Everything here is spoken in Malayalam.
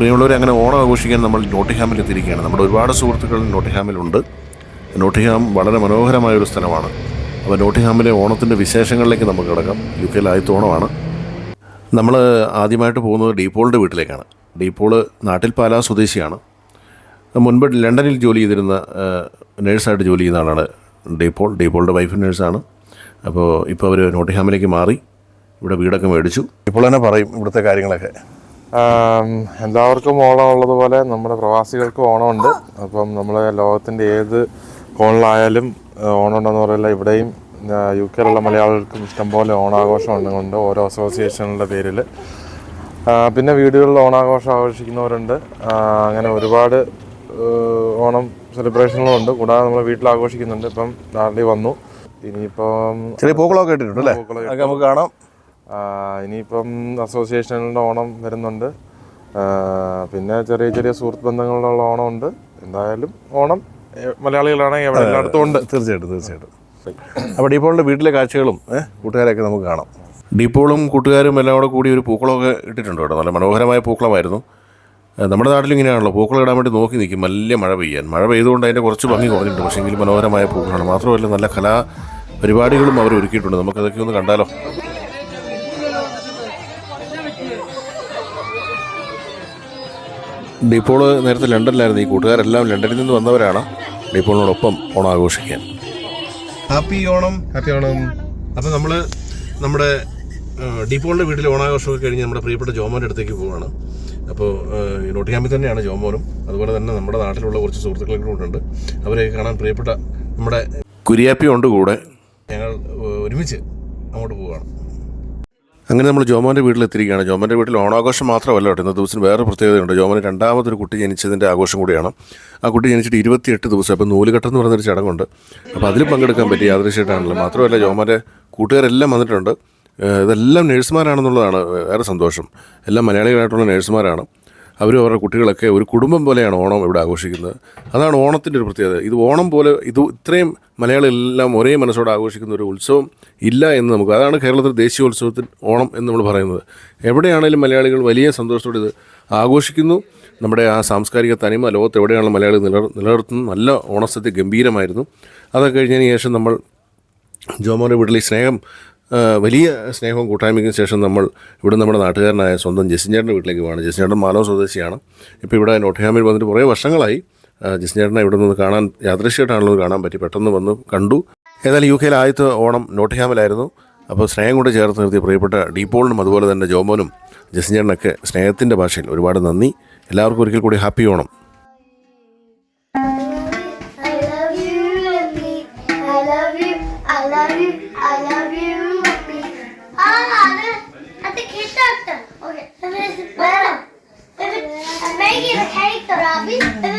പ്രിയമുള്ളവരെ അങ്ങനെ ഓണം ആഘോഷിക്കാൻ നമ്മൾ നോട്ടിഹാമിൽ എത്തിയിരിക്കുകയാണ് നമ്മുടെ ഒരുപാട് സുഹൃത്തുക്കൾ നോട്ടിഹാമിലുണ്ട്. നോട്ടിഹാം വളരെ മനോഹരമായ ഒരു സ്ഥലമാണ്. അപ്പോൾ നോട്ടിഹാമിലെ ഓണത്തിന്റെ വിശേഷങ്ങളിലേക്ക് നമുക്ക് കിടക്കാം. യു കെയിൽ ആദ്യത്തെ ഓണമാണ്. നമ്മൾ ആദ്യമായിട്ട് പോകുന്നത് ഡീപോളിന്റെ വീട്ടിലേക്കാണ്. ഡീപോൾ നാട്ടിൽ പാലാ സ്വദേശിയാണ്. മുൻപ് ലണ്ടനിൽ ജോലി ചെയ്തിരുന്ന നേഴ്സായിട്ട് ജോലി ചെയ്യുന്ന ആളാണ് ഡീപോൾ. ഡീപോളിന്റെ വൈഫ് നേഴ്സാണ്. അപ്പോൾ ഇപ്പോൾ അവർ നോട്ടിഹാമിലേക്ക് മാറി. ഇവിടെ വീടൊക്കെ മേടിച്ചു. ഇപ്പോൾ തന്നെ പറയും ഇവിടുത്തെ കാര്യങ്ങളൊക്കെ. എല്ലാവർക്കും ഓണം ഉള്ളതുപോലെ നമ്മുടെ പ്രവാസികൾക്കും ഓണമുണ്ട്. അപ്പം നമ്മൾ ലോകത്തിന്റെ ഏത് കോണിലായാലും ഓണം ഉണ്ടെന്ന് പറയില്ല ഇവിടെയും യു കെയിലുള്ള മലയാളികൾക്കും ഇഷ്ടംപോലെ ഓണാഘോഷം ഉണ്ടെന്നുണ്ട് ഓരോ അസോസിയേഷനുകളുടെ പേരിൽ പിന്നെ വീടുകളിൽ ഓണാഘോഷം ആഘോഷിക്കുന്നവരുണ്ട്. അങ്ങനെ ഒരുപാട് ഓണം സെലിബ്രേഷനുകളും ഉണ്ട്. കൂടാതെ നമ്മൾ വീട്ടിൽ ആഘോഷിക്കുന്നുണ്ട് ഇപ്പം ഡാർലി വന്നു. ഇനിയിപ്പം ചെറിയ പൂക്കളൊക്കെ ഇട്ടിട്ടുണ്ട് അല്ലേ? പൂക്കളൊക്കെ നമുക്ക് കാണാം. ഇനിയിപ്പം അസോസിയേഷനുകളുടെ ഓണം വരുന്നുണ്ട്. പിന്നെ ചെറിയ ചെറിയ സുഹൃത്ത് ബന്ധങ്ങളുള്ള ഓണം ഉണ്ട് എന്തായാലും ഓണം മലയാളികളാണ് എവിടെ എല്ലായിടത്തും ഉണ്ട്. തീർച്ചയായിട്ടും തീർച്ചയായിട്ടും. അപ്പോൾ ഡീപ്പോളിന്റെ വീട്ടിലെ കാഴ്ചകളും കൂട്ടുകാരൊക്കെ നമുക്ക് കാണാം. ഡീപ്പോളും കൂട്ടുകാരും എല്ലാം കൂടെ കൂടി ഒരു പൂക്കളമൊക്കെ ഇട്ടിട്ടുണ്ട് കേട്ടോ. നല്ല മനോഹരമായ പൂക്കളമായിരുന്നു. നമ്മുടെ നാട്ടിലും ഇങ്ങനെയാണല്ലോ. പൂക്കളം ഇടാൻ വേണ്ടി നോക്കി നിൽക്കും. വലിയ മഴ പെയ്യാൻ. മഴ പെയ്തുകൊണ്ട് അതിന്റെ കുറച്ച് ഭംഗി കുറഞ്ഞിട്ടുണ്ട്. പക്ഷേ എങ്കിലും മനോഹരമായ പൂക്കളാണ്. മാത്രമല്ല നല്ല കലാ പരിപാടികളും അവർ ഒരുക്കിയിട്ടുണ്ട്. നമുക്കതൊക്കെ ഒന്ന് കണ്ടാലോ? ഡീപ്പോൾ നേരത്തെ ലണ്ടനിലായിരുന്നു. ഈ കൂട്ടുകാരെല്ലാം ലണ്ടനിൽ നിന്ന് വന്നവരാണ്. ഡിപ്പോളിനോടൊപ്പം ഓണം ആഘോഷിക്കാൻ. Happy Onam happy Onam. അപ്പോൾ നമ്മൾ നമ്മുടെ ഡിപ്പോളിന്റെ വീട്ടിൽ ഓണാഘോഷമൊക്കെ കഴിഞ്ഞ് നമ്മുടെ പ്രിയപ്പെട്ട ജോമോന്റെ അടുത്തേക്ക് പോവുകയാണ് അപ്പോൾ നോട്ടിയാമ്പി തന്നെയാണ് ജോമോനും. അതുപോലെ തന്നെ നമ്മുടെ നാട്ടിലുള്ള കുറച്ച് സുഹൃത്തുക്കളൊക്കെ കൂടെ ഉണ്ട്. അവരെ കാണാൻ പ്രിയപ്പെട്ട നമ്മുടെ കുരിയാപ്പി ഉണ്ട് കൂടെ. ഞങ്ങൾ ഒരുമിച്ച് അങ്ങോട്ട് പോവുകയാണ് അങ്ങനെ നമ്മൾ ജോമോന്റെ വീട്ടിലെത്തിയിരിക്കുകയാണ്. ജോമോന്റെ വീട്ടിൽ ഓണാഘോഷം മാത്രമല്ല കേട്ടോ. ഇന്നത്തെ ദിവസം വേറെ പ്രത്യേകതയുണ്ട്. ജോമോന് രണ്ടാമതൊരു കുട്ടി ജനിച്ചതിന്റെ ആഘോഷം കൂടിയാണ്. ആ കുട്ടി ജനിച്ചിട്ട് ഇരുപത്തിയെട്ട് ദിവസം. അപ്പോൾ നൂലുകെട്ടം എന്ന് പറയുന്നൊരു ചടങ്ങുണ്ട്. അപ്പോൾ അതിൽ പങ്കെടുക്കാൻ പറ്റി യാദൃശ്യമായിട്ടാണല്ലോ മാത്രമല്ല ജോമോന്റെ കൂട്ടുകാരെല്ലാം വന്നിട്ടുണ്ട്. ഇതെല്ലാം നേഴ്സുമാരാണെന്നുള്ളതാണ് വേറെ സന്തോഷം. എല്ലാം മലയാളികളായിട്ടുള്ള നേഴ്സുമാരാണ്. അവരും അവരുടെ കുട്ടികളൊക്കെ ഒരു കുടുംബം പോലെയാണ് ഓണം ഇവിടെ ആഘോഷിക്കുന്നത്. അതാണ് ഓണത്തിന്റെ ഒരു പ്രത്യേകത. ഇത് ഓണം പോലെ ഇത് ഇത്രയും മലയാളികളെല്ലാം ഒരേ മനസ്സോടെ ആഘോഷിക്കുന്ന ഒരു ഉത്സവം ഇല്ല എന്ന് നമുക്ക് അതാണ് കേരളത്തിൽ ദേശീയോത്സവത്തിൽ ഓണം എന്ന് നമ്മൾ പറയുന്നത്. എവിടെയാണെങ്കിലും മലയാളികൾ വലിയ സന്തോഷത്തോടെ ഇത് ആഘോഷിക്കുന്നു. നമ്മുടെ ആ സാംസ്കാരിക തനിമ ലോകത്ത് എവിടെയാണ് മലയാളികൾ നിലർ നിലനിർത്തുന്നത് നല്ല ഓണസദ്യ ഗംഭീരമായിരുന്നു. അതൊക്കെ കഴിഞ്ഞതിന് ശേഷം നമ്മൾ ജോമോന്റെ വീട്ടിൽ സ്നേഹം വലിയ സ്നേഹവും കൂട്ടായ്മയ്ക്കും ശേഷം നമ്മൾ ഇവിടെ നമ്മുടെ നാട്ടുകാരനായ സ്വന്തം ജസിൻചേട്ടന്റെ വീട്ടിലേക്ക് പോവാണ്. ജസിൻചേട്ടൻ മാലോ സ്വദേശിയാണ്. ഇപ്പോൾ ഇവിടെ നോട്ടിഹാമിൽ വന്നിട്ട് കുറേ വർഷങ്ങളായി. ജസിൻചേട്ടനെ ഇവിടെ നിന്ന് കാണാൻ യാദൃശ്യമായിട്ടാണല്ലോ കാണാൻ പറ്റി. പെട്ടെന്ന് വന്ന് കണ്ടു. ഏതായാലും യു കെയിൽ ആദ്യത്തെ ഓണം നോട്ടിഹാമിലായിരുന്നു അപ്പോൾ സ്നേഹം കൊണ്ട് ചേർത്ത് നിർത്തിയ പ്രിയപ്പെട്ട ഡീപോളിനും അതുപോലെ തന്നെ ജോമോനും ജസിൻചേട്ടനൊക്കെ സ്നേഹത്തിന്റെ ഭാഷയിൽ ഒരുപാട് നന്ദി. എല്ലാവർക്കും ഒരിക്കൽ കൂടി happy Onam. I love you. I love you, mommy. Ah, I think it's that. Okay. Where? I'm making a cake, Robbie.